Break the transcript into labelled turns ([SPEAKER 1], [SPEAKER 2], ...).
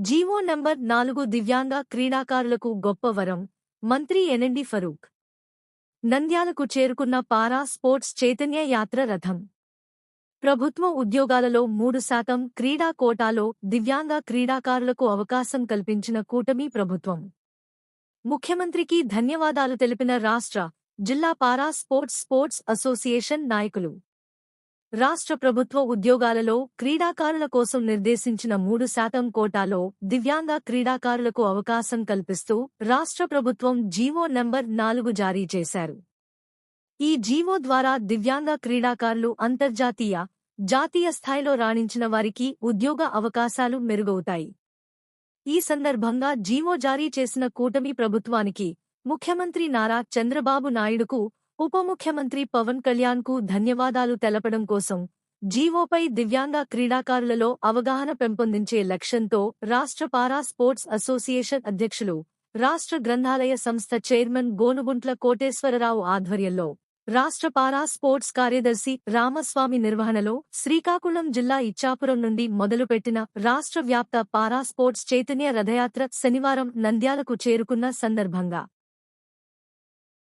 [SPEAKER 1] GO number నాలుగు దివ్యాంగ క్రీడాకారులకు గొప్ప వరం. మంత్రి ఎనండి ఫరూక్. నంద్యాలకు చేరుకున్న పారా స్పోర్ట్స్ చైతన్య యాత్ర రథం. ప్రభుత్వ ఉద్యోగాలలో మూడు శాతం క్రీడా కోటాలో దివ్యాంగ క్రీడాకారులకు అవకాశం కల్పించిన కూటమి ప్రభుత్వం. ముఖ్యమంత్రికి ధన్యవాదాలు తెలిపిన రాష్ట్ర జిల్లా పారా స్పోర్ట్స్ స్పోర్ట్స్ అసోసియేషన్ నాయకులు. రాష్ట్ర ప్రభుత్వ ఉద్యోగాలలో క్రీడాకారుల కోసం నిర్దేశించిన మూడు శాతం కోటాలో దివ్యాంగ క్రీడాకారులకు అవకాశం కల్పిస్తూ రాష్ట్ర ప్రభుత్వం జీవో నంబర్ నాలుగు జారీ చేశారు. ఈ జీవో ద్వారా దివ్యాంగ క్రీడాకారులు అంతర్జాతీయ జాతీయ స్థాయిలో రాణించిన వారికి ఉద్యోగ అవకాశాలు మెరుగవుతాయి. ఈ సందర్భంగా జీవో జారీ చేసిన కూటమి ప్రభుత్వానికి ముఖ్యమంత్రి నారా చంద్రబాబు నాయుడుకు ఉప ముఖ్యమంత్రి పవన్ కళ్యాణ్కు ధన్యవాదాలు తెలపడం కోసం జీవోపై దివ్యాంగ క్రీడాకారులలో అవగాహన పెంపొందించే లక్ష్యంతో రాష్ట్ర పారా స్పోర్ట్స్ అసోసియేషన్ అధ్యక్షులు రాష్ట్ర గ్రంథాలయ సంస్థ చైర్మన్ గోనుగుంట్ల కోటేశ్వరరావు ఆధ్వర్యంలో రాష్ట్ర పారా స్పోర్ట్స్ కార్యదర్శి రామస్వామి నిర్వహణలో శ్రీకాకుళం జిల్లా ఇచ్చాపురం నుండి మొదలుపెట్టిన రాష్ట్ర వ్యాప్త పారా స్పోర్ట్స్ చైతన్య రథయాత్ర శనివారం నంద్యాలకు చేరుకున్న సందర్భంగా